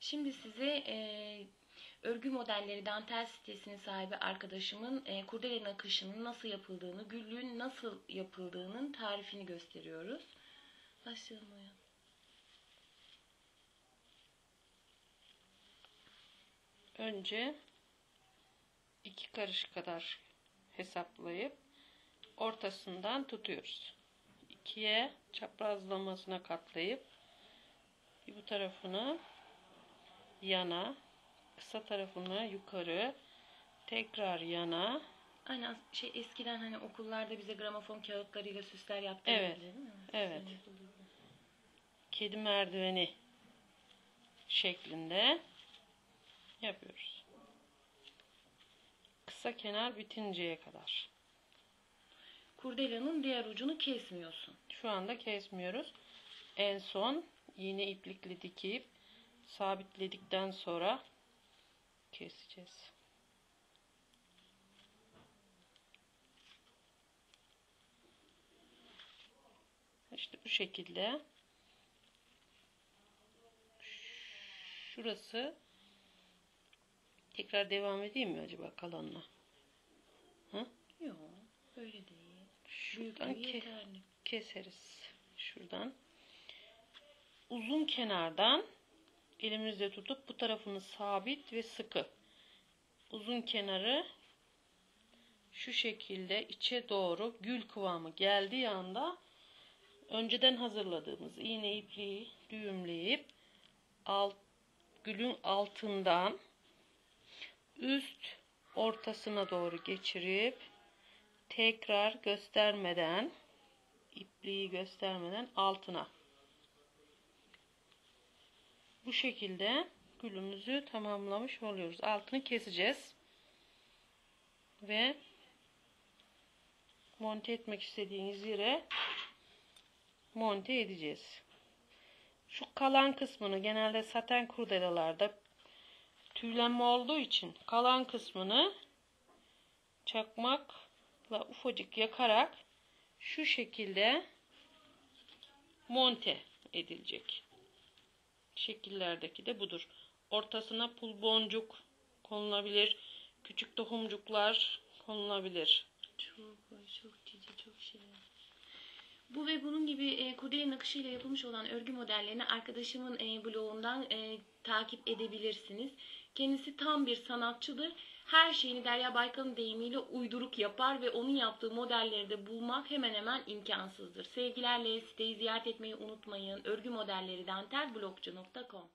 Şimdi size e, örgü modelleri dantel sitesinin sahibi arkadaşımın e, kurdele nakışının nasıl yapıldığını, güllüğün nasıl yapıldığının tarifini gösteriyoruz. Başlayalım Oya. Önce iki karış kadar hesaplayıp ortasından tutuyoruz. İkiye çaprazlamasına katlayıp bu tarafını yana, kısa tarafını yukarı, tekrar yana. Aynen şey eskiden hani okullarda bize gramofon kağıtlarıyla süsler yaptırıyordu Evet, değil mi? evet. Süsler yapılıyordu. kedi merdiveni şeklinde yapıyoruz. Kısa kenar bitinceye kadar. Kurdelanın diğer ucunu kesmiyorsun. Şu anda kesmiyoruz. En son yine iplikle dikip sabitledikten sonra keseceğiz. İşte bu şekilde şurası tekrar devam edeyim mi acaba kalanla? Hı? Yok, öyle değil. Şuradan ke- yeterli. keseriz. Şuradan. Uzun kenardan elimizde tutup bu tarafını sabit ve sıkı. Uzun kenarı şu şekilde içe doğru gül kıvamı geldiği anda önceden hazırladığımız iğne ipliği düğümleyip alt, gülün altından üst ortasına doğru geçirip tekrar göstermeden ipliği göstermeden altına bu şekilde gülümüzü tamamlamış oluyoruz. Altını keseceğiz. Ve monte etmek istediğiniz yere monte edeceğiz. Şu kalan kısmını genelde saten kurdelalarda tüylenme olduğu için kalan kısmını çakmakla ufacık yakarak şu şekilde monte edilecek. Şekillerdeki de budur. Ortasına pul boncuk konulabilir. Küçük tohumcuklar konulabilir. Çok çok cici, çok şey. Bu ve bunun gibi e, kurdele nakışıyla yapılmış olan örgü modellerini arkadaşımın e, blogundan e, takip edebilirsiniz. Kendisi tam bir sanatçıdır. Her şeyini Derya Baykal'ın deyimiyle uyduruk yapar ve onun yaptığı modelleri de bulmak hemen hemen imkansızdır. Sevgilerle siteyi ziyaret etmeyi unutmayın. Örgü modelleri dantelblogcu.com